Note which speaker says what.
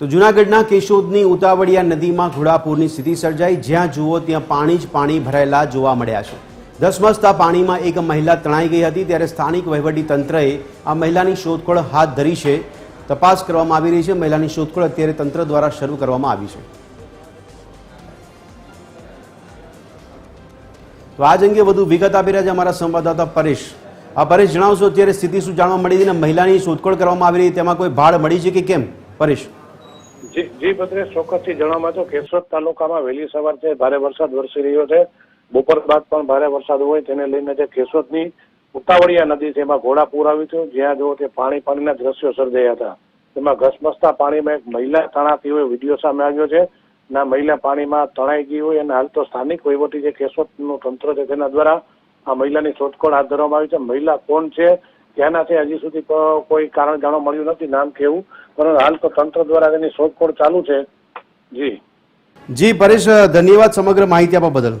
Speaker 1: તો જૂનાગઢના કેશોદની ઉતાવળિયા નદીમાં ઘોડાપૂરની સ્થિતિ સર્જાઈ. જ્યાં જુઓ ત્યાં પાણી જ પાણી ભરાયેલા જોવા મળ્યા છે. ધસમસતા પાણીમાં એક મહિલા તણાઈ ગઈ હતી ત્યારે સ્થાનિક વહીવટી તંત્રએ આ મહિલાની શોધખોળ હાથ ધરી છે. તપાસ કરવામાં આવી રહી છે. મહિલાની શોધખોળ અત્યારે તંત્ર દ્વારા શરૂ કરવામાં આવી છે. તો આજ અંગે વધુ વિગત આપી રહ્યા છે અમારા સંવાદદાતા પરેશ. આ પરેશ, જણાવશો અત્યારે સ્થિતિ શું જાણવા મળી હતી અને મહિલાની શોધખોળ કરવામાં આવી રહી તેમાં કોઈ ભાડ મળી છે કે કેમ? પરેશ.
Speaker 2: જી ભદ્રેશ ચોક્કસથી જણાવવા તો કેશોદ તાલુકામાં વહેલી સવારથી ભારે વરસાદ વરસી રહ્યો છે. બપોર બાદ પણ ભારે વરસાદ હોય તેને લઈને જે કેશોદની ઉતાવળિયા નદી છે એમાં ઘોડાપૂર આવ્યું હતું. જ્યાં જો તે પાણી પાણીના દ્રશ્યો સર્જાયા હતા. તેમાં ઘસમસતા પાણીમાં એક મહિલા તણાતી હોય વીડિયો સામે આવ્યો છે. ના મહિલા પાણીમાં તણાઈ ગઈ હોય અને હાલ તો સ્થાનિક વહીવટી જે કેશોદનું તંત્ર છે તેના દ્વારા આ મહિલાની શોધખોળ હાથ ધરવામાં આવી છે. મહિલા કોણ છે? ત્યાંનાથી હજી સુધી કોઈ કારણ જાણવા મળ્યું નથી. નામ કેવું? પરંતુ હાલ તો તંત્ર દ્વારા તેની શોધખોળ ચાલુ છે. જી.
Speaker 1: જી, પરેશ, ધન્યવાદ સમગ્ર માહિતી આપવા બદલ.